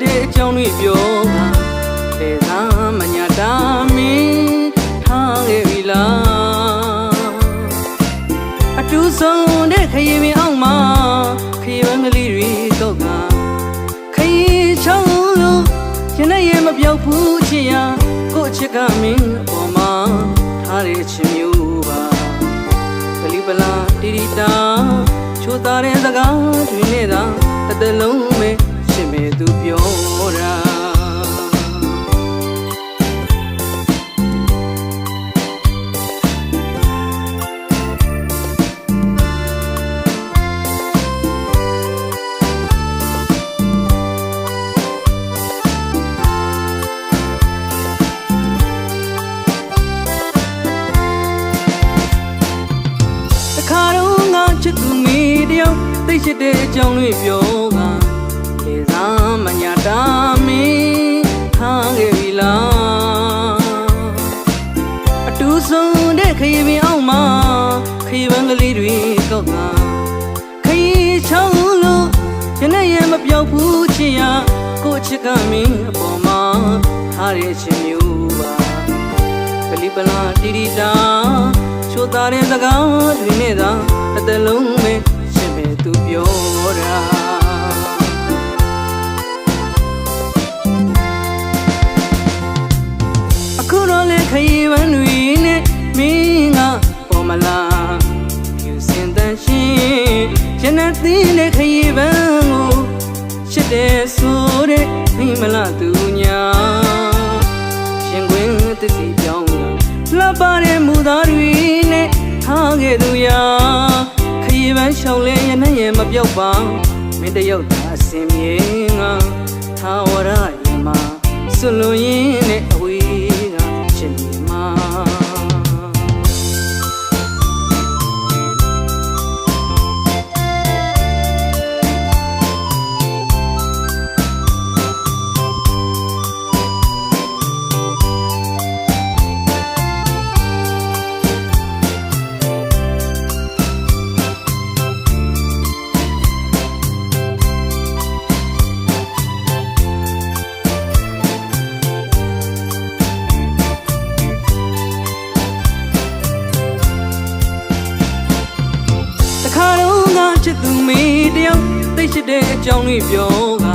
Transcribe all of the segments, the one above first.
သိရှိတဲ့အကြောင်းတွေပြောတာလေသာမညာတာမင်းထားခဲ့ပြီလားအတူဆုံးတဲ့ခရီးပင်အောင်မှာခရီးပန်းကလေးတွေတော့ကခရီးချောင်းလို့ရင်နဲ့ရင်မပြောက်ဘူးချစ်ရကို့အချစ်ကမင်းအပေါ်မှာထားတဲ့ချစ်မျိုးပါကလေးပလာတီတီတာချိုးသားတဲ့စကားတွေနဲ့သာတစ်သက်လုံးပဲ ရှင်မဲ့သူပြောတာတခါတော့ငါချစ်သူမိတယောက်သိရှိတဲ့အကြောင်းတွေပြောက လေစားမညာတာမင်းထားခဲ့ပြီလားအတူဆုံးတဲ့ခရီးပင်အောင်မှာခရီးပန်းကလေးတွေကောက်ကခရီးချောင်းလို့ရနဲ့ရမပြောက်ဘူးချစ်ရကိုယ့်ချစ်ကမင်းအပေါ်မှာထားတဲ့ချစ်မျိုးပါကလေးပလာတီတီတာချိုးသားတဲ့စကားတွေနဲ့သာအသက်လုံးပဲရှင်မဲ့သူပြော ခရီးပန်းတွေနဲ့မင်းကပေါ်မလာဖြူစင်တန်ရှင်ရနသင်းတဲ့ခရီးပန်းကိုရှစ်တဲ့ဆိုတဲ့မိမလားသူညာရှင်ခွင်သစ်စီပြောင်းလာလှပတဲ့မူသားတွေနဲ့ထားခဲ့သူရာခရီးပန်းရှောင်းလဲရနဲ့ရမပြောက်ပါမင်းတယောက်သာအစင်မြေငါသာဝရယမဆွလွန်ရင်နဲ့ ချစ်သူမေတယောက်သိရှိတဲ့အကြောင်းတွေပြောက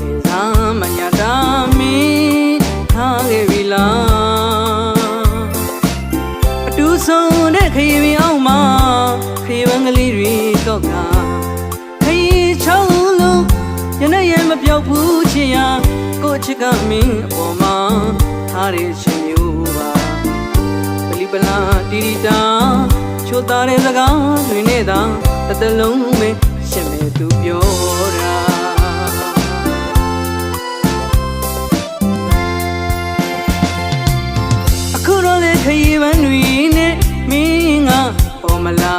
လေစားမညာတာမင်းထားခဲ့ပြီလားအတူဆုံးတဲ့ခရီးပင်အောင်မှာခရီးပန်းကလေးတွေတော့ကခရီးချောင်းလို့ရနဲ့ရမပြောက်ဘူးချစ်ရကိုယ့်ချစ်ကမင်းအပေါ်မှာထားတဲ့ချစ်မျိုးပါပလီပလာတီတီတာချိုးသားတဲ့စကားတွေနဲ့သာ တစ်သက်လုံးပဲရှင်မဲ့သူပြောတာအခုတော့လေခရီးပန်းတွေနဲ့မင်းကပေါ်မလာ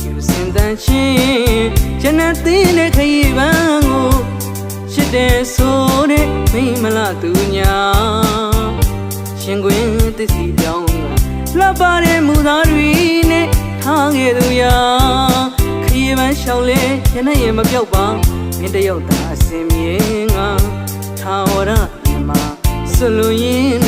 ဖြူစင်တန်ချင်းဂျနသင်းတဲ့ခရီးပန်းကိုရှစ်တဲ့ဆိုတဲ့မိမလားသူညာရှင်ကွင်းသစ်စီပြောင်းလှပတဲ့မူသားတွေ ရီးပန်းလျှောက်လဲရနဲ့ရမပြောက်ပါမင်းတယောက်သာအစင်မြေငါသာဝရမြမဆွလွန်ရင်းနဲ့အဝေးက